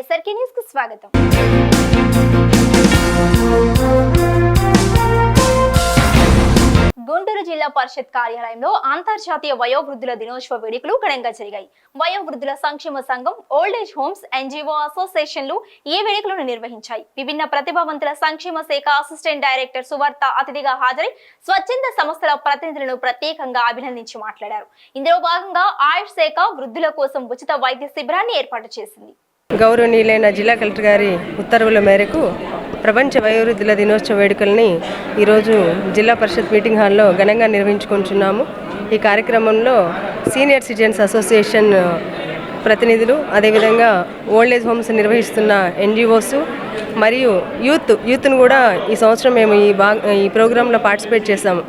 SRK న్యూస్కు స్వాగతం. గుంటూరు జిల్లా పరిషత్ కార్యాలయంలో అంతర్జాతీయ వయోవృద్ధుల దినోత్సవ వేడుకలు ఘనంగా జరిగాయి. వయోవృద్ధుల సంక్షేమ సంఘం ఓల్డ్ ఏజ్ హోమ్స్ ఎన్జిఓ అసోసియేషన్లు ఈ వేడుకలను నిర్వహించాయి. విభిన్న ప్రతిభావంతుల సంక్షేమ శాఖ అసిస్టెంట్ డైరెక్టర్ సువార్త అతిథిగా హాజరై స్వచ్ఛంద సంస్థల ప్రతినిధులను ప్రత్యేకంగా అభినందించి మాట్లాడారు. ఇందులో భాగంగా ఆయుష్ శాఖ వృద్ధుల కోసం ఉచిత వైద్య శిబిరాన్ని ఏర్పాటు చేసింది. గౌరవనీయులైన జిల్లా కలెక్టర్ గారి ఉత్తర్వుల మేరకు ప్రపంచ వయోవృద్ధుల దినోత్సవ వేడుకల్ని ఈరోజు జిల్లా పరిషత్ మీటింగ్ హాల్లో ఘనంగా నిర్వహించుకుంటున్నాము. ఈ కార్యక్రమంలో సీనియర్ సిటిజన్స్ అసోసియేషన్ ప్రతినిధులు అదేవిధంగా ఓల్డ్ ఏజ్ హోమ్స్ నిర్వహిస్తున్న ఎన్జిఓస్ మరియు యూత్ యూత్ను కూడా ఈ సంవత్సరం మేము ఈ బా ఈ ప్రోగ్రాంలో పార్టిసిపేట్ చేసాము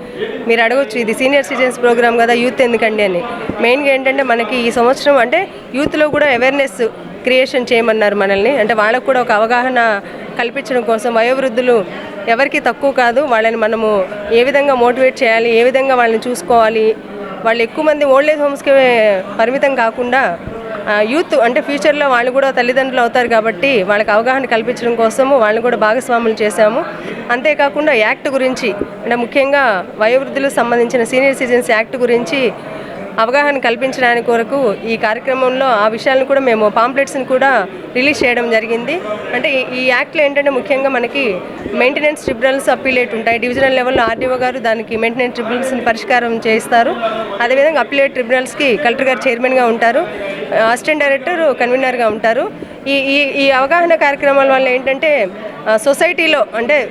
మీరు అడగొచ్చు ఇది సీనియర్ సిటిజన్స్ ప్రోగ్రామ్ కదా యూత్ ఎందుకండి అని. మెయిన్గా ఏంటంటే మనకి ఈ సంవత్సరం అంటే యూత్లో కూడా అవేర్నెస్ క్రియేషన్ చేయమన్నారు మనల్ని. అంటే వాళ్ళకు కూడా ఒక అవగాహన కల్పించడం కోసం వయోవృద్ధులు ఎవరికి తక్కువ కాదు. వాళ్ళని మనము ఏ విధంగా మోటివేట్ చేయాలి ఏ విధంగా వాళ్ళని చూసుకోవాలి వాళ్ళు ఎక్కువ మంది ఓల్డ్ ఏజ్ హోమ్స్కి పరిమితం కాకుండా యూత్ అంటే ఫ్యూచర్లో వాళ్ళు కూడా తల్లిదండ్రులు అవుతారు కాబట్టి వాళ్ళకి అవగాహన కల్పించడం కోసము వాళ్ళని కూడా భాగస్వాములు చేశాము. అంతేకాకుండా యాక్ట్ గురించి అంటే ముఖ్యంగా వయోవృద్ధులకు సంబంధించిన సీనియర్ సిటిజన్స్ యాక్ట్ గురించి అవగాహన కల్పించడానికి కొరకు ఈ కార్యక్రమంలో ఆ విషయాలను కూడా మేము పాంప్లెట్స్ని కూడా రిలీజ్ చేయడం జరిగింది. అంటే ఈ- యాక్ట్లో ఏంటంటే ముఖ్యంగా మనకి మెయింటెనెన్స్ ట్రిబ్యునల్స్ అప్పీలేట్ ఉంటాయి. డివిజనల్ లెవెల్లో ఆర్డీఓ గారు దానికి మెయింటెనెన్స్ ట్రిబ్యునల్స్ని పరిష్కారం చేస్తారు. అదేవిధంగా అప్పీలేట్ ట్రిబ్యునల్స్కి కలెక్టర్ గారు చైర్మన్గా ఉంటారు. అసిస్టెంట్ డైరెక్టర్ కన్వీనర్గా ఉంటారు. ఈ ఈ ఈ అవగాహన కార్యక్రమాల వల్ల ఏంటంటే సొసైటీలో అంటే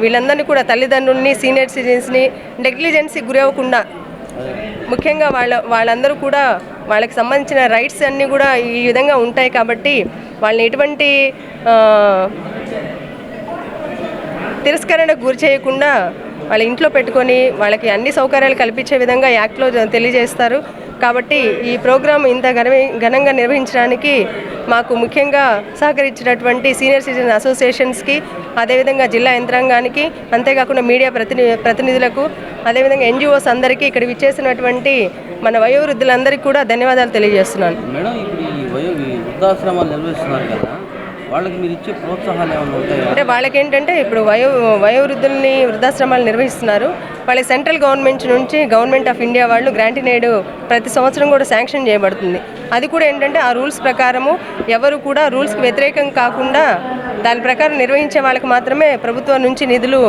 వీళ్ళందరినీ కూడా తల్లిదండ్రుల్ని సీనియర్ సిటిజన్స్ని నెగ్లిజెన్సీ గురవ్వకుండా ముఖ్యంగా వాళ్ళ వాళ్ళందరూ కూడా వాళ్ళకి సంబంధించిన రైట్స్ అన్నీ కూడా ఈ విధంగా ఉంటాయి కాబట్టి వాళ్ళని ఎటువంటి తిరస్కరణకు గురి చేయకుండా వాళ్ళ ఇంట్లో పెట్టుకొని వాళ్ళకి అన్ని సౌకర్యాలు కల్పించే విధంగా యాక్ట్లో తెలియజేస్తారు. కాబట్టి ఈ ప్రోగ్రాం ఇంత ఘన ఘనంగా నిర్వహించడానికి మాకు ముఖ్యంగా సహకరించినటువంటి సీనియర్ సిటిజన్ అసోసియేషన్స్కి అదేవిధంగా జిల్లా యంత్రాంగానికి అంతేకాకుండా మీడియా ప్రతిని ప్రతినిధులకు అదేవిధంగా ఎన్జిఓస్ అందరికీ ఇక్కడ విచ్చేసినటువంటి మన వయోవృద్ధులందరికీ కూడా ధన్యవాదాలు తెలియజేస్తున్నాను. మేడం వృద్ధాశ్రమాలు నిర్వహిస్తున్నారు కదా వాళ్ళకి మీరు ఇచ్చే ప్రోత్సాహాలు ఏమైనా ఉంటాయా? అంటే వాళ్ళకి ఏంటంటే ఇప్పుడు వయో వయోవృద్ధుల్ని వృద్ధాశ్రమాలు నిర్వహిస్తున్నారు. వాళ్ళకి సెంట్రల్ గవర్నమెంట్ నుంచి గవర్నమెంట్ ఆఫ్ ఇండియా వాళ్ళు గ్రాంటినేడ్ ప్రతి సంవత్సరం కూడా శాంక్షన్ చేయబడుతుంది. అది కూడా ఏంటంటే ఆ రూల్స్ ప్రకారము ఎవరు కూడా రూల్స్కి వ్యతిరేకం కాకుండా దాని ప్రకారం నిర్వహించే వాళ్ళకి మాత్రమే ప్రభుత్వం నుంచి నిధులు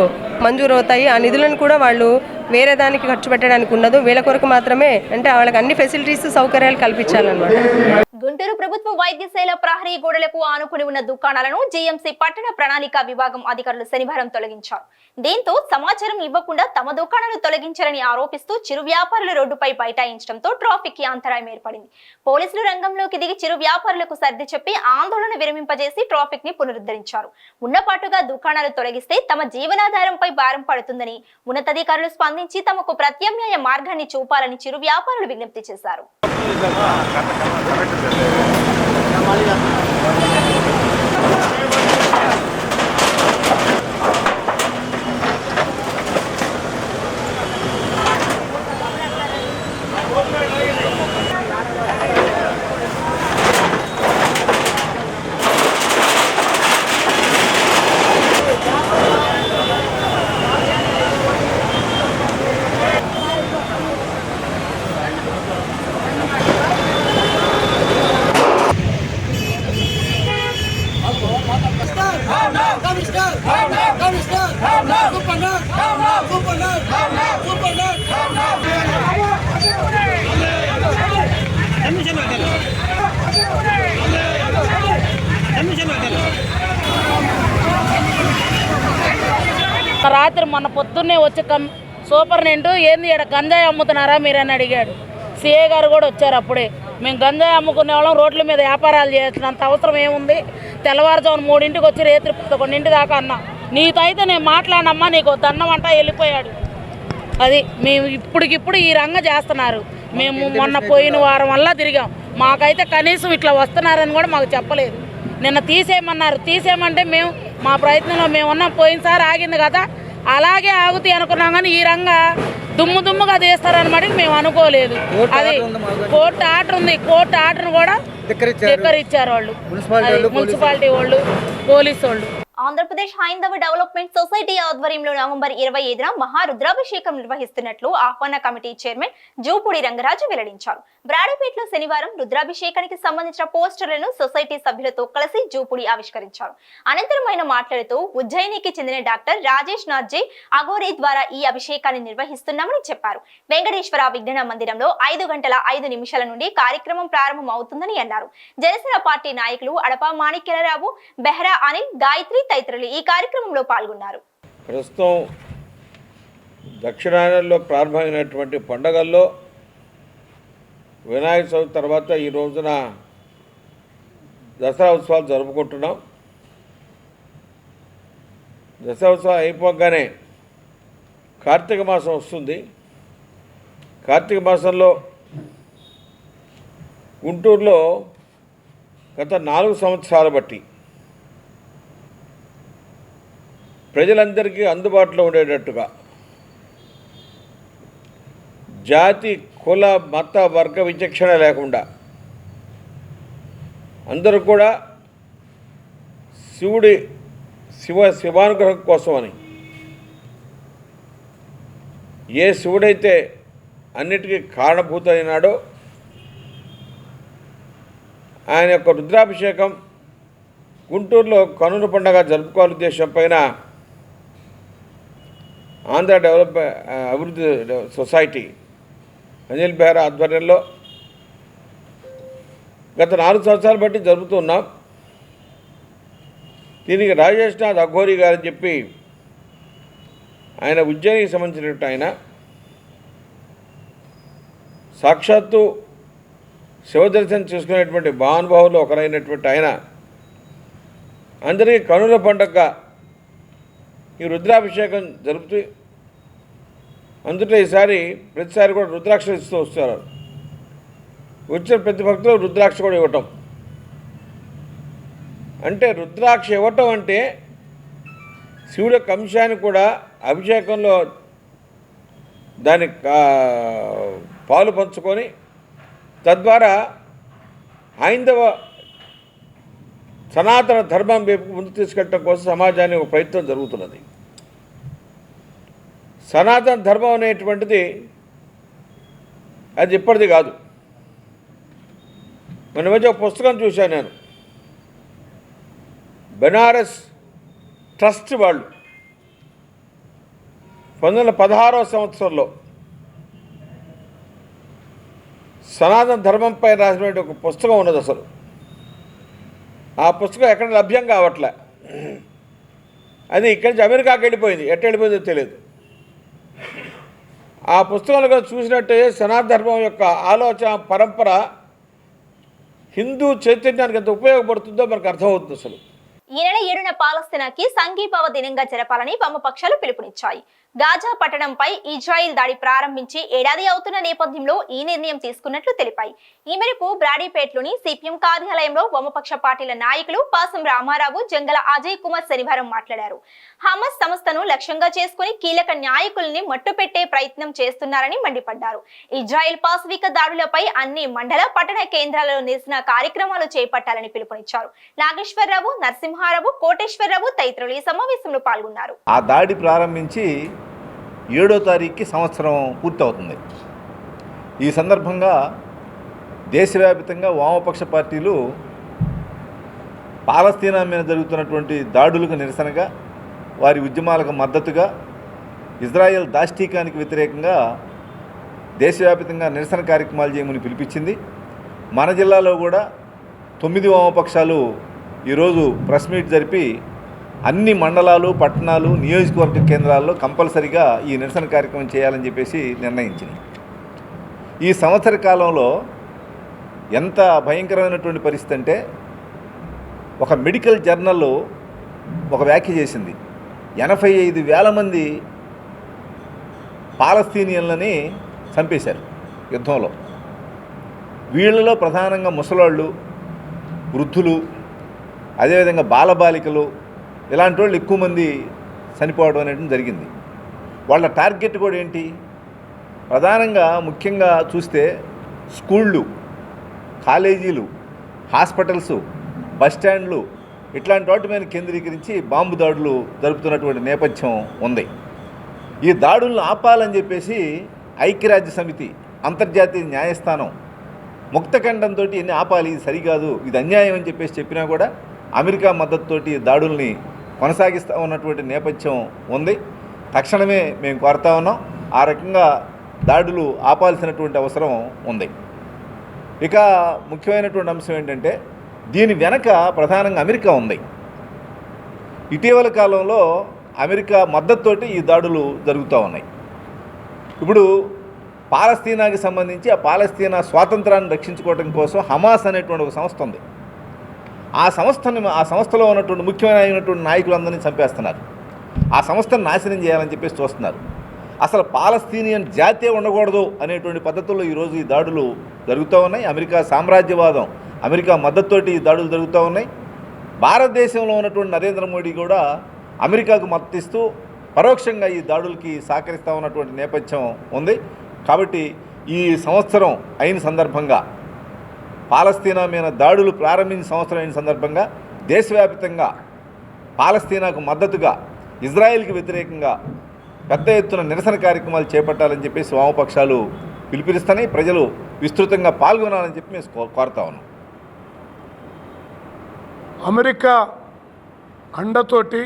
మంజూరు అవుతాయి ఆ నిధులను కూడా వాళ్ళు వేరే దానికి ఖర్చు పెట్టడానికి ఉండదు వీళ్ళ కొరకు మాత్రమే అంటే వాళ్ళకి అన్ని ఫెసిలిటీస్ సౌకర్యాలు కల్పించాలన్నమాట. గుంటూరు ప్రభుత్వ వైద్యశాల ప్రహరీ గోడలకు ఆనుకుని ఉన్న దుకాణాలను జీఎంసీ పట్టణ ప్రణాళిక విభాగం అధికారులు శనివారం తొలగించారు. దీంతో సమాచారం ఇవ్వకుండా తమ దుకాణాలు తొలగించారని ఆరోపిస్తూ చిరు వ్యాపారులు రోడ్డుపై బైఠాయించడంతో ట్రాఫిక్కి అంతరాయం ఏర్పడింది. పోలీసులు రంగంలోకి దిగి చిరు వ్యాపారులకు సర్ది చెప్పి ఆందోళన విరమింపజేసి ట్రాఫిక్ని పునరుద్ధరించారు. ఉన్నపాటుగా దుకాణాలు తొలగిస్తే తమ జీవనాధారంపై భారం పడుతుందని ఉన్నతాధికారులు స్పందించి తమకు ప్రత్యామ్నాయ మార్గాన్ని చూపాలని చిరు వ్యాపారులు విజ్ఞప్తి చేశారు. あまりだった రాత్రి మొన్న పొద్దున్నే వచ్చి కమ్ సూపర్నెంట్ ఏంది ఇక్కడ గంజాయి అమ్ముతున్నారా మీరని అడిగాడు. సిఏ గారు కూడా వచ్చారు అప్పుడే. మేము గంజాయి అమ్ముకునే వాళ్ళం రోడ్ల మీద వ్యాపారాలు చేయాల్సినంత అవసరం ఏముంది? తెల్లవారుజామున మూడింటికి వచ్చి రేత్రి పదకొండింటి దాకా అన్నా. నీతో అయితే నేను మాట్లాడనమ్మా నీకు దండం అంటా వెళ్ళిపోయాడు. అది మేము ఇప్పటికిప్పుడు ఈ రంగం చేస్తున్నారు. మేము మొన్న పోయిన వారం వల్ల తిరిగాం. మాకైతే కనీసం ఇట్లా వస్తున్నారని కూడా మాకు చెప్పలేదు. నిన్న తీసేయమన్నారు. తీసేయమంటే మేము మా ప్రయత్నంలో మేము ఉన్నాం. పోయినసారి ఆగింది కదా అలాగే ఆగుతాయి అనుకున్నాం కానీ ఈ రంగ దుమ్ము దుమ్ముగా తీస్తారని మటుకు మేము అనుకోలేదు. అది కోర్టు ఆర్డర్ ఉంది. కోర్టు ఆర్డర్ కూడా చక్కెర ఇచ్చారు వాళ్ళు, మున్సిపాలిటీ వాళ్ళు పోలీసు వాళ్ళు. ఆంధ్రప్రదేశ్ హైందవ డెవలప్మెంట్ సొసైటీ ఆధ్వర్యంలో నవంబర్ ఇరవై ఐదున మహారుద్రాభిషేకం నిర్వహిస్తున్నట్లు ఆహ్వాన కమిటీ చైర్మన్ జూపూడి రంగరాజు వెల్లడించారు. బ్రాడీపేటలో శనివారం రుద్రాభిషేకానికి సంబంధించిన పోస్టర్లను సొసైటీ సభ్యులతో కలిసి జూపూడి ఆవిష్కరించారు. అనంతరం ఆయన మాట్లాడుతూ ఉజ్జయినికి చెందిన డాక్టర్ రాజేష్ నాథ్జీ అగోరే ద్వారా ఈ అభిషేకాన్ని నిర్వహిస్తున్నామని చెప్పారు. వెంకటేశ్వర విజ్ఞాన మందిరంలో ఐదు గంటల ఐదు నిమిషాల నుండి కార్యక్రమం ప్రారంభం అవుతుందని అన్నారు. జనసేన పార్టీ నాయకులు అడప మాణిక్యరావు బెహ్రా అనిల్ గాయత్రి తదితరులు ఈ కార్యక్రమంలో పాల్గొన్నారు. ప్రస్తుతం దక్షిణాయనంలో ప్రారంభమైనటువంటి పండగల్లో వినాయక చవితి తర్వాత ఈ రోజున దసరా ఉత్సవాలు జరుపుకుంటున్నాం. దసరా ఉత్సవాలు అయిపోగానే కార్తీక మాసం వస్తుంది. కార్తీక మాసంలో గుంటూరులో గత నాలుగు సంవత్సరాల బట్టి ప్రజలందరికీ అందుబాటులో ఉండేటట్టుగా జాతి కుల మత వర్గ విచక్షణ లేకుండా అందరూ కూడా శివుడి శివ శివానుగ్రహం కోసమని. ఏ శివుడైతే అన్నిటికీ కారణభూతమైనాడో ఆయన యొక్క రుద్రాభిషేకం గుంటూరులో కనుల పండగ జరుపుకోవాలి ఉద్దేశం పైన ఆంధ్ర డెవలప్ అభివృద్ధి సొసైటీ అనిల్ బెహ్రా ఆధ్వర్యంలో గత నాలుగు సంవత్సరాలు బట్టి జరుపుతున్నాం దీనికి రాజేష్ నాథ్ అఘోరి గారని చెప్పి ఆయన ఉజ్జయినికి సంబంధించినట్టు ఆయన. సాక్షాత్తు శివదర్శనం చేసుకునేటువంటి మహానుభావులు ఒకరైనటువంటి ఆయన. అందరికీ కనుల పండగ ఈ రుద్రాభిషేకం జరుపుతూ అందుట ఈసారి ప్రతిసారి కూడా రుద్రాక్ష ఇస్తూ వస్తారు. వచ్చిన ప్రతి భక్తులు రుద్రాక్ష కూడా ఇవ్వటం. అంటే రుద్రాక్ష ఇవ్వటం అంటే శివుడి యొక్క అంశాన్ని కూడా అభిషేకంలో దాని కా- పాలు పంచుకొని తద్వారా హైందవ సనాతన ధర్మం వైపు ముందు తీసుకెళ్ళటం కోసం సమాజాన్ని ఒక ప్రయత్నం జరుగుతున్నది. సనాతన ధర్మం అనేటువంటిది అది ఇప్పటిది కాదు. మన మధ్య ఒక పుస్తకం చూశాను నేను. బెనారస్ ట్రస్ట్ వాళ్ళు పంతొమ్మిది వందల పదహారవ సంవత్సరంలో సనాతన ధర్మంపై రాసినటువంటి ఒక పుస్తకం ఉన్నది అసలు. ఆ పుస్తకం ఎక్కడ లభ్యం కావట్లే. అది ఇక్కడి నుంచి అమెరికాకి వెళ్ళిపోయింది. ఎట్ట వెళ్ళిపోయిందో తెలియదు. ఆ పుస్తకంలో చూసినట్టే సనాతన ధర్మం యొక్క ఆలోచన పరంపర హిందూ చైతన్యానికి ఎంత ఉపయోగపడుతుందో మనకు అర్థమవుతుంది అసలు. ఈ నెల ఏడున పాలస్తీనాకి సంఘీభావ దినంగా జరపాలని వామపక్షాలు పిలుపునిచ్చాయి. గాజా పట్టణంపై ఇజ్రాయిల్ దాడి ప్రారంభించి ఏడాది అవుతున్న నేపథ్యంలో ఈ నిర్ణయం తీసుకున్నట్లు తెలిపాయి. ఈ మేరకు బ్రాడీపేట్లోని సిపిఎం కార్యాలయంలో వామపక్ష పార్టీల నాయకులు పాసం రామారావు జంగల అజయ్ కుమార్ శనివారం మాట్లాడారు. హమస్ సంస్థను లక్ష్యంగా చేసుకుని కీలక నాయకుల్ని మట్టుపెట్టే ప్రయత్నం చేస్తున్నారని మండిపడ్డారు. ఇజ్రాయిల్ పాశవిక దాడులపై అన్ని మండల పట్టణ కేంద్రాలలో నిరసన కార్యక్రమాలు చేపట్టాలని పిలుపునిచ్చారు. నాగేశ్వరరావు నరసింహారావు కోటేశ్వరరావు తదితరులు ఈ సమావేశంలో పాల్గొన్నారు. ఆ దాడి ప్రారంభించి ఏడో తారీఖుకి సంవత్సరం పూర్తవుతుంది. ఈ సందర్భంగా దేశవ్యాప్తంగా వామపక్ష పార్టీలు పాలస్తీనా మీద జరుగుతున్నటువంటి దాడులకు నిరసనగా వారి ఉద్యమాలకు మద్దతుగా ఇజ్రాయెల్ దాష్టీకానికి వ్యతిరేకంగా దేశవ్యాప్తంగా నిరసన కార్యక్రమాలు చేయమని పిలిపించింది. మన జిల్లాలో కూడా తొమ్మిది వామపక్షాలు ఈరోజు ప్రెస్ మీట్ జరిపి అన్ని మండలాలు పట్టణాలు నియోజకవర్గ కేంద్రాల్లో కంపల్సరిగా ఈ నిరసన కార్యక్రమం చేయాలని చెప్పేసి నిర్ణయించింది ఈ సంవత్సర కాలంలో ఎంత భయంకరమైనటువంటి పరిస్థితి అంటే ఒక మెడికల్ జర్నల్లో ఒక వ్యాఖ్య చేసింది. ఎనభై ఐదు వేల మంది పాలస్తీనియన్లని చంపేశారు యుద్ధంలో. వీళ్ళలో ప్రధానంగా ముసలాళ్ళు వృద్ధులు అదేవిధంగా బాలబాలికలు ఇలాంటి వాళ్ళు ఎక్కువ మంది చనిపోవడం అనేది జరిగింది. వాళ్ళ టార్గెట్ కూడా ఏంటి? ప్రధానంగా ముఖ్యంగా చూస్తే స్కూళ్ళు కాలేజీలు హాస్పిటల్స్ బస్ స్టాండ్లు ఇట్లాంటి వాటి మీద కేంద్రీకరించి బాంబు దాడులు జరుపుతున్నటువంటి నేపథ్యం ఉంది. ఈ దాడులను ఆపాలని చెప్పేసి ఐక్యరాజ్య సమితి అంతర్జాతీయ న్యాయస్థానం ముక్తఖండంతో ఎన్ని ఆపాలి ఇది సరికాదు ఇది అన్యాయం అని చెప్పేసి చెప్పినా కూడా అమెరికా మద్దతుతోటి దాడుల్ని కొనసాగిస్తూ ఉన్నటువంటి నేపథ్యం ఉంది. తక్షణమే మేము కోరుతా ఉన్నాం. ఆ రకంగా దాడులు ఆపాల్సినటువంటి అవసరం ఉంది. ఇక ముఖ్యమైనటువంటి అంశం ఏంటంటే దీని వెనక ప్రధానంగా అమెరికా ఉంది. ఇటీవల కాలంలో అమెరికా మద్దతుతోటి ఈ దాడులు జరుగుతూ ఉన్నాయి. ఇప్పుడు పాలస్తీనాకి సంబంధించి ఆ పాలస్తీనా స్వాతంత్రాన్ని రక్షించుకోవడం కోసం హమాస్ అనేటువంటి ఒక సంస్థ ఉంది. ఆ సంస్థని ఆ సంస్థలో ఉన్నటువంటి ముఖ్యమైనటువంటి నాయకులందరినీ చంపేస్తున్నారు. ఆ సంస్థను నాశనం చేయాలని చెప్పేసి చూస్తున్నారు. అసలు పాలస్తీనియన్ జాతే ఉండకూడదు అనేటువంటి పద్ధతుల్లో ఈరోజు ఈ దాడులు జరుగుతూ ఉన్నాయి. అమెరికా సామ్రాజ్యవాదం అమెరికా మద్దతుతోటి ఈ దాడులు జరుగుతూ ఉన్నాయి. భారతదేశంలో ఉన్నటువంటి నరేంద్ర మోడీ కూడా అమెరికాకు మద్దతిస్తూ పరోక్షంగా ఈ దాడులకి సహకరిస్తూ ఉన్నటువంటి నేపథ్యం ఉంది. కాబట్టి ఈ సంవత్సరం అయిన సందర్భంగా పాలస్తీనా మీద దాడులు ప్రారంభించిన సంవత్సరం అయిన సందర్భంగా దేశవ్యాప్తంగా పాలస్తీనాకు మద్దతుగా ఇజ్రాయెల్కి వ్యతిరేకంగా పెద్ద ఎత్తున నిరసన కార్యక్రమాలు చేపట్టాలని చెప్పేసి వామపక్షాలు పిలుపునిస్తాయి ప్రజలు విస్తృతంగా పాల్గొనాలని చెప్పి మేము కో- కోరుతా ఉన్నాం. అమెరికా అండతోటి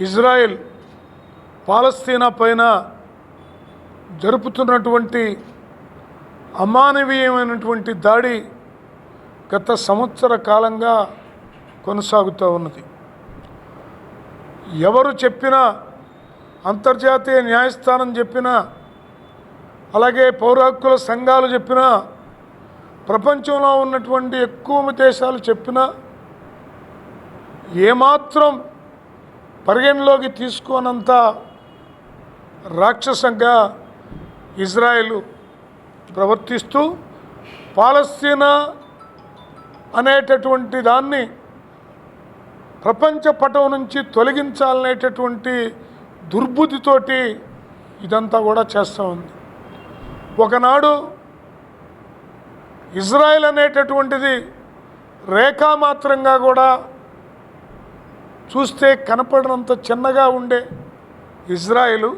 ఇజ్రాయెల్ పాలస్తీనా పైన జరుపుతున్నటువంటి అమానవీయమైనటువంటి దాడి గత సంవత్సర కాలంగా కొనసాగుతూ ఉన్నది. ఎవరు చెప్పినా అంతర్జాతీయ న్యాయస్థానం చెప్పినా అలాగే పౌర హక్కుల సంఘాలు చెప్పినా ప్రపంచంలో ఉన్నటువంటి ఎక్కువ దేశాలు చెప్పినా ఏమాత్రం పరిగణలోకి తీసుకోనంత రాక్షసంగా ఇజ్రాయెలు ప్రవర్తిస్తూ పాలస్తీనా అనేటటువంటి దాన్ని ప్రపంచ పటం నుంచి తొలగించాలనేటటువంటి దుర్బుద్ధితోటి ఇదంతా కూడా చేస్తూ ఉంది. ఒకనాడు ఇజ్రాయెల్ అనేటటువంటిది రేఖామాత్రంగా కూడా చూస్తే కనపడినంత చిన్నగా ఉండే ఇజ్రాయెలు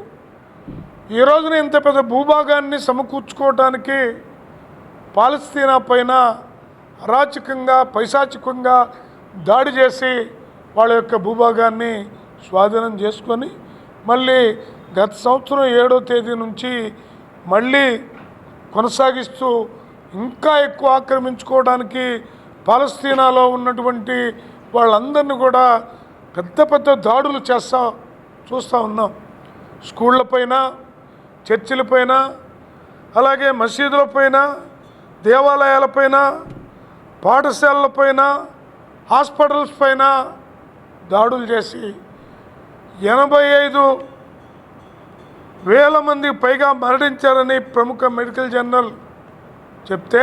ఈ రోజున ఇంత పెద్ద భూభాగాన్ని సమకూర్చుకోవటానికి పాలస్తీనా పైన అరాచకంగా పైశాచికంగా దాడి చేసి వాళ్ళ యొక్క భూభాగాన్ని స్వాధీనం చేసుకొని మళ్ళీ గత సంవత్సరం ఏడో తేదీ నుంచి మళ్ళీ కొనసాగిస్తూ ఇంకా ఎక్కువ ఆక్రమించుకోవడానికి పాలస్తీనాలో ఉన్నటువంటి వాళ్ళందరినీ కూడా పెద్ద పెద్ద దాడులు చేస్తా చూస్తూ ఉన్నాం. స్కూళ్ళపైన చర్చిలపైన అలాగే మసీదులపైన దేవాలయాలపైన పాఠశాలలపైన హాస్పిటల్స్ పైన దాడులు చేసి ఎనభై ఐదు వేల మంది పైగా మరణించారని ప్రముఖ మెడికల్ జర్నల్ చెప్తే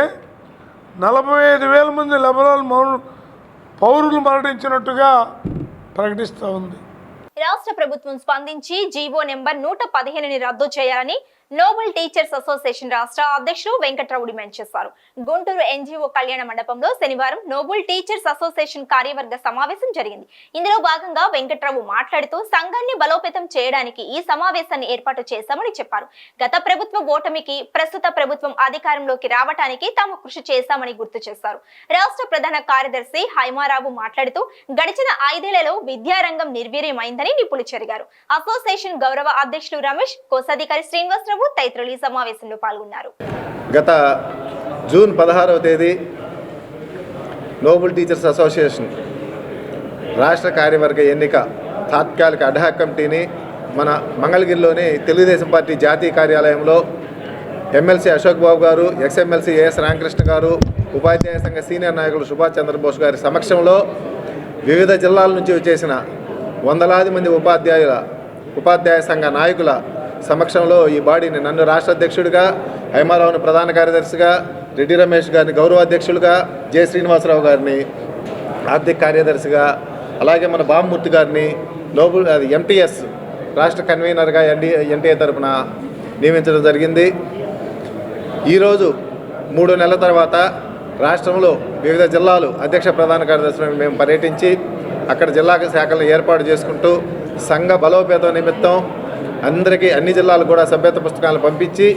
నలభై ఐదు వేల మంది లెబనాన్ మౌ- పౌరులు మరణించినట్టుగా ప్రకటిస్తూ ఉంది. రాష్ట్ర ప్రభుత్వం స్పందించి జీవో నెంబర్ నూట పదిహేనుని రద్దు చేయాలని నోబెల్ టీచర్స్ అసోసియేషన్ రాష్ట్ర అధ్యక్షులు వెంకట్రావు డిమాండ్ చేశారు. గుంటూరు ఎన్జిఓ కళ్యాణ మండపంలో శనివారం నోబెల్ టీచర్స్ అసోసియేషన్ కార్యవర్గ సమావేశం జరిగింది. ఇందులో భాగంగా వెంకట్రావు మాట్లాడుతూ సంఘాన్ని బలోపేతం చేయడానికి ఈ సమావేశాన్ని ఏర్పాటు చేశామని చెప్పారు. గత ప్రభుత్వ ఓటమికి ప్రస్తుత ప్రభుత్వం అధికారంలోకి రావటానికి తాము కృషి చేశామని గుర్తు చేశారు. రాష్ట్ర ప్రధాన కార్యదర్శి హైమారావు మాట్లాడుతూ గడిచిన ఐదేళ్ళలో విద్యారంగం నిర్వీర్యమైందని నిపుణులు చెరిగారు. అసోసియేషన్ గౌరవ అధ్యక్షులు రమేష్ కోశాధికారి శ్రీనివాసరావు తదితరులు ఈ సమావేశంలో పాల్గొన్నారు. గత జూన్ పదహారవ తేదీ నోబుల్ టీచర్స్ అసోసియేషన్ రాష్ట్ర కార్యవర్గ ఎన్నిక తాత్కాలిక అడ్హాక్ కమిటీని మన మంగళగిరిలోని తెలుగుదేశం పార్టీ జాతీయ కార్యాలయంలో ఎమ్మెల్సీ అశోక్ బాబు గారు ఎక్స్ఎమ్మెల్సీ ఏఎస్ రామకృష్ణ గారు ఉపాధ్యాయ సంఘ సీనియర్ నాయకులు సుభాష్ చంద్రబోస్ గారి సమక్షంలో వివిధ జిల్లాల నుంచి వచ్చేసిన వందలాది మంది ఉపాధ్యాయుల ఉపాధ్యాయ సంఘ నాయకుల సమక్షంలో ఈ బాడీని నన్ను రాష్ట్ర అధ్యక్షుడిగా హైమారావుని ప్రధాన కార్యదర్శిగా రెడ్డి రమేష్ గారిని గౌరవ అధ్యక్షులుగా జె శ్రీనివాసరావు గారిని ఆర్థిక కార్యదర్శిగా అలాగే మన బామ్మూర్తి గారిని నోబుల్ అది ఎంటీఎస్ రాష్ట్ర కన్వీనర్గా ఎన్డీ ఎన్టీఏ తరఫున నియమించడం జరిగింది. ఈరోజు మూడు నెలల తర్వాత రాష్ట్రంలో వివిధ జిల్లాలు అధ్యక్ష ప్రధాన కార్యదర్శులను మేము పర్యటించి అక్కడ జిల్లా శాఖలను ఏర్పాటు చేసుకుంటూ సంఘ బలోపేతం నిమిత్తం అందరికీ అన్ని జిల్లాలు కూడా సభ్యత పుస్తకాలను పంపించి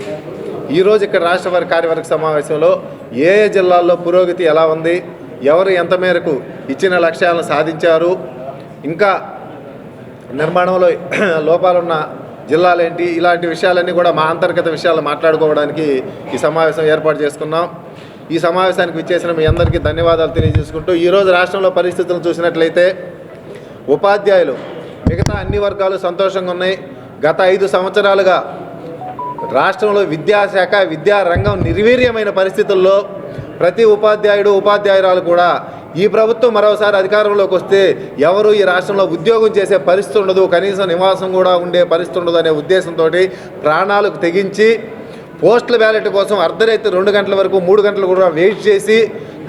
ఈరోజు ఇక్కడ రాష్ట్ర వారి కార్యవర్గ సమావేశంలో ఏ ఏ జిల్లాల్లో పురోగతి ఎలా ఉంది ఎవరు ఎంత మేరకు ఇచ్చిన లక్ష్యాలను సాధించారు ఇంకా నిర్మాణంలో లోపాలున్న జిల్లాలేంటి ఇలాంటి విషయాలన్నీ కూడా మా అంతర్గత విషయాలు మాట్లాడుకోవడానికి ఈ సమావేశం ఏర్పాటు చేసుకున్నాం. ఈ సమావేశానికి విచ్చేసిన మీ అందరికీ ధన్యవాదాలు తెలియజేసుకుంటూ ఈరోజు రాష్ట్రంలో పరిస్థితులను చూసినట్లయితే ఉపాధ్యాయులు మిగతా అన్ని వర్గాలు సంతోషంగా ఉన్నాయి. గత ఐదు సంవత్సరాలుగా రాష్ట్రంలో విద్యాశాఖ విద్యారంగం నిర్వీర్యమైన పరిస్థితుల్లో ప్రతి ఉపాధ్యాయుడు ఉపాధ్యాయురాలు కూడా ఈ ప్రభుత్వం మరోసారి అధికారంలోకి వస్తే ఎవరు ఈ రాష్ట్రంలో ఉద్యోగం చేసే పరిస్థితి ఉండదు. కనీసం నివాసం కూడా ఉండే పరిస్థితి ఉండదు అనే ఉద్దేశంతో ప్రాణాలకు తెగించి పోస్టుల బ్యాలెట్ కోసం అర్ధరాత్రి రెండు గంటల వరకు మూడు గంటలు కూడా వెయిట్ చేసి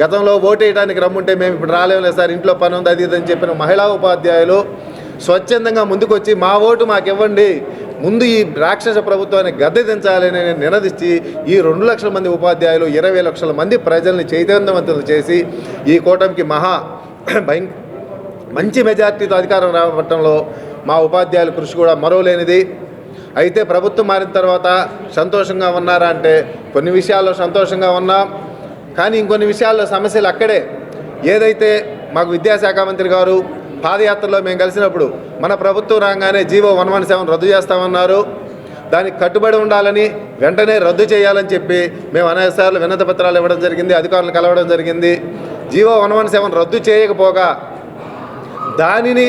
గతంలో ఓటు వేయడానికి రమ్ముంటే మేము ఇప్పుడు రాలేము లేదు సార్ ఇంట్లో పని ఉంది అది ఇది అని చెప్పిన మహిళా ఉపాధ్యాయులు స్వచ్ఛందంగా ముందుకొచ్చి మా ఓటు మాకు ఇవ్వండి ముందు ఈ రాక్షస ప్రభుత్వాన్ని గద్దె దించాలని నినదించి ఈ రెండు లక్షల మంది ఉపాధ్యాయులు ఇరవై లక్షల మంది ప్రజల్ని చైతన్యవంతులు చేసి ఈ కూటమికి మహా భయం మంచి మెజార్టీతో అధికారం రావటంలో మా ఉపాధ్యాయుల కృషి కూడా మరోలేనిది. అయితే ప్రభుత్వం మారిన తర్వాత సంతోషంగా ఉన్నారా అంటే కొన్ని విషయాల్లో సంతోషంగా ఉన్నాం. కానీ ఇంకొన్ని విషయాల్లో సమస్యలు అక్కడే. ఏదైతే మాకు విద్యాశాఖ మంత్రి గారు పాదయాత్రలో మేము కలిసినప్పుడు మన ప్రభుత్వం రాగానే జీవో వన్ వన్ సెవెన్ రద్దు చేస్తామన్నారు. దానికి కట్టుబడి ఉండాలని వెంటనే రద్దు చేయాలని చెప్పి మేము అనేకసార్లు వినతి పత్రాలు ఇవ్వడం జరిగింది అధికారులు కలవడం జరిగింది. జీవో వన్ వన్ సెవెన్ రద్దు చేయకపోగా దానిని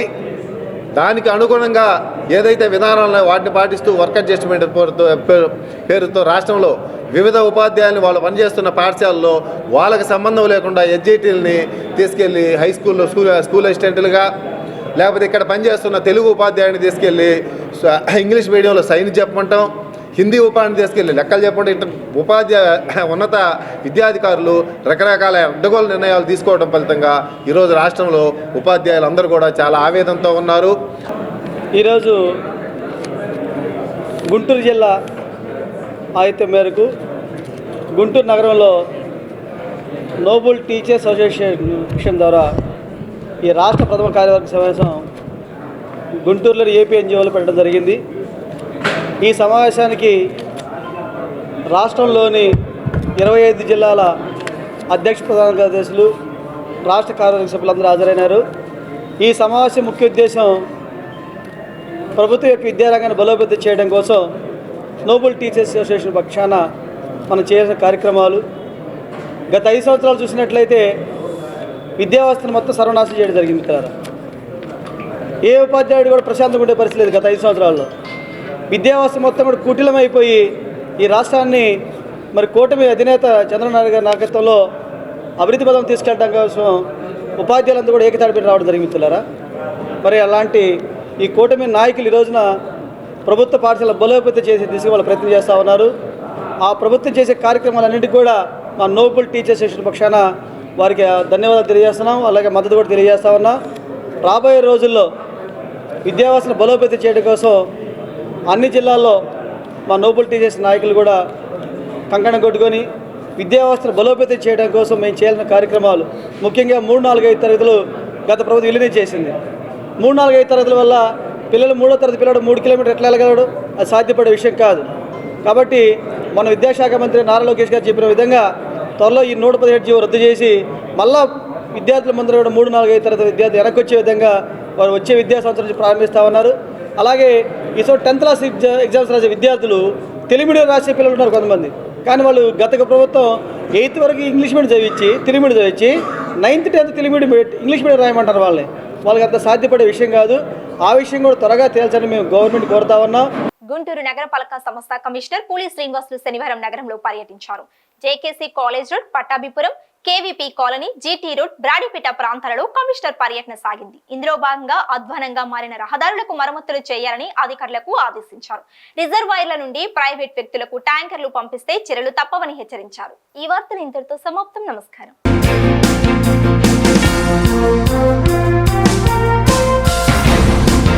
దానికి అనుగుణంగా ఏదైతే విధానాలను వాటిని పాటిస్తూ వర్క్ అడ్జస్ట్మెంట్ పేరుతో పేరు- పేరుతో రాష్ట్రంలో వివిధ ఉపాధ్యాయులు వాళ్ళు పనిచేస్తున్న పాఠశాలలో వాళ్ళకి సంబంధం లేకుండా ఎస్జీటీలని తీసుకెళ్ళి హై స్కూల్లో స్కూల్ స్కూల్ అసిస్టెంట్లుగా లేకపోతే ఇక్కడ పనిచేస్తున్న తెలుగు ఉపాధ్యాయుని తీసుకెళ్ళి ఇంగ్లీష్ మీడియంలో సైన్ చెప్పమంటాం. హిందీ ఉపాధిని తీసుకెళ్ళి లెక్కలు చెప్పండి. ఇంటర్ ఉపాధ్యాయ ఉన్నత విద్యాధికారులు రకరకాల అడ్డగోలు నిర్ణయాలు తీసుకోవడం ఫలితంగా ఈరోజు రాష్ట్రంలో ఉపాధ్యాయులు అందరూ కూడా చాలా ఆవేదనతో ఉన్నారు. ఈరోజు గుంటూరు జిల్లా ఆయుత్యం మేరకు గుంటూరు నగరంలో నోబుల్ టీచర్స్ అసోసియేషన్ ద్వారా ఈ రాష్ట్ర ప్రథమ కార్యవర్గ సమావేశం గుంటూరులోని ఏపీ ఎన్జిఓలో పెట్టడం జరిగింది. ఈ సమావేశానికి రాష్ట్రంలోని ఇరవై ఐదు జిల్లాల అధ్యక్ష ప్రధాన కార్యదర్శులు రాష్ట్ర కార్యదర్శి సభ్యులందరూ హాజరైనారు. ఈ సమావేశం ముఖ్య ఉద్దేశం ప్రభుత్వం యొక్క విద్యారంగాన్ని బలోపేతం చేయడం కోసం నోబుల్ టీచర్స్ అసోసియేషన్ పక్షాన మనం చేసిన కార్యక్రమాలు. గత ఐదు సంవత్సరాలు చూసినట్లయితే విద్యావ్యవస్థను మొత్తం సర్వనాశనం చేయడం జరిగింది కదా ఏ ఉపాధ్యాయుడు కూడా ప్రశాంతంగా ఉండే పరిస్థితి లేదు గత ఐదు సంవత్సరాల్లో. విద్యా మొత్తం కూడా కుటిలమైపోయి ఈ రాష్ట్రాన్ని మరి కూటమి అధినేత చంద్రనారాయణ గారి నాయకత్వంలో అభివృద్ధి పదం తీసుకెళ్ళడం కోసం ఉపాధ్యాయులంతా కూడా ఏకతాడిపై రావడం జరిగింది మరి అలాంటి ఈ కూటమి నాయకులు ఈ రోజున ప్రభుత్వ పాఠశాల బలోపేతం చేసే దిశగా వాళ్ళు ప్రయత్నం చేస్తూ ఉన్నారు. ఆ ప్రభుత్వం చేసే కార్యక్రమాలన్నింటికి కూడా మా నోబుల్ టీచర్స్ అసోసియేషన్ పక్షాన వారికి ధన్యవాదాలు తెలియజేస్తున్నాం. అలాగే మద్దతు కూడా తెలియజేస్తా ఉన్నాం. రాబోయే రోజుల్లో విద్యావాసన బలోపేతం చేయడం కోసం అన్ని జిల్లాల్లో మా నోబుల్ టీచర్స్ నాయకులు కూడా కంకణం కొట్టుకొని విద్యావ్యవస్థను బలోపేతం చేయడం కోసం మేము చేయాల్సిన కార్యక్రమాలు ముఖ్యంగా మూడు నాలుగైదు తరగతులు గత ప్రభుత్వం విలీనం చేసింది. మూడు నాలుగైదు తరగతుల వల్ల పిల్లలు మూడో తరగతి పిల్లడు మూడు కిలోమీటర్ ఎట్లా వెళ్ళగలడు అది సాధ్యపడే విషయం కాదు. కాబట్టి మన విద్యాశాఖ మంత్రి నారా లోకేష్ గారు చెప్పిన విధంగా త్వరలో ఈ నూట పదిహేడు జీవో రద్దు చేసి మళ్ళా విద్యార్థుల ముందర కూడా మూడు నాలుగైదు తరగతి విద్యార్థులు వెనక్కి వచ్చే విధంగా వారు వచ్చే విద్యా సంవత్సరం నుంచి ప్రారంభిస్తామన్నారు. అలాగే ఈ సో టెన్త్ క్లాస్ ఎగ్జామ్స్ రాసే విద్యార్థులు తెలుగు మీడియం రాసే పిల్లలు ఉన్నారు కొంతమంది. కానీ వాళ్ళు గత ప్రభుత్వం ఎయిత్ వరకు ఇంగ్లీష్ మీడియం చదివించి తెలుగు మీడియం చదివించి ninth tenth Telugu medium English medium రాయమంటారు వాళ్ళని. వాళ్ళకి అంత సాధ్యపడే విషయం కాదు. ఆ విషయం కూడా త్వరగా తేల్చని మేము గవర్నమెంట్ కోరుతా ఉన్నాం. గుంటూరు నగరపాలక సంస్థ కమిషనర్ పూలి శ్రీనివాసులు శనివారం నగరంలో పర్యటించారు. JKC college road Pattabhipuram KVP colony GT road Brodipet ప్రాంతాలలో కమిషనర్ పర్యటన సాగింది. ఇందులో భాగంగా అధ్వానంగా మారిన రహదారులకు మరమ్మతులు చేయాలని అధికారులకు ఆదేశించారు. రిజర్వాయర్ల నుండి ప్రైవేట్ వ్యక్తులకు ట్యాంకర్లు పంపిస్తే చర్యలు తప్పవని హెచ్చరించారు. ఈ వార్తలు ఇంతటితో సమాప్తం. నమస్కారం.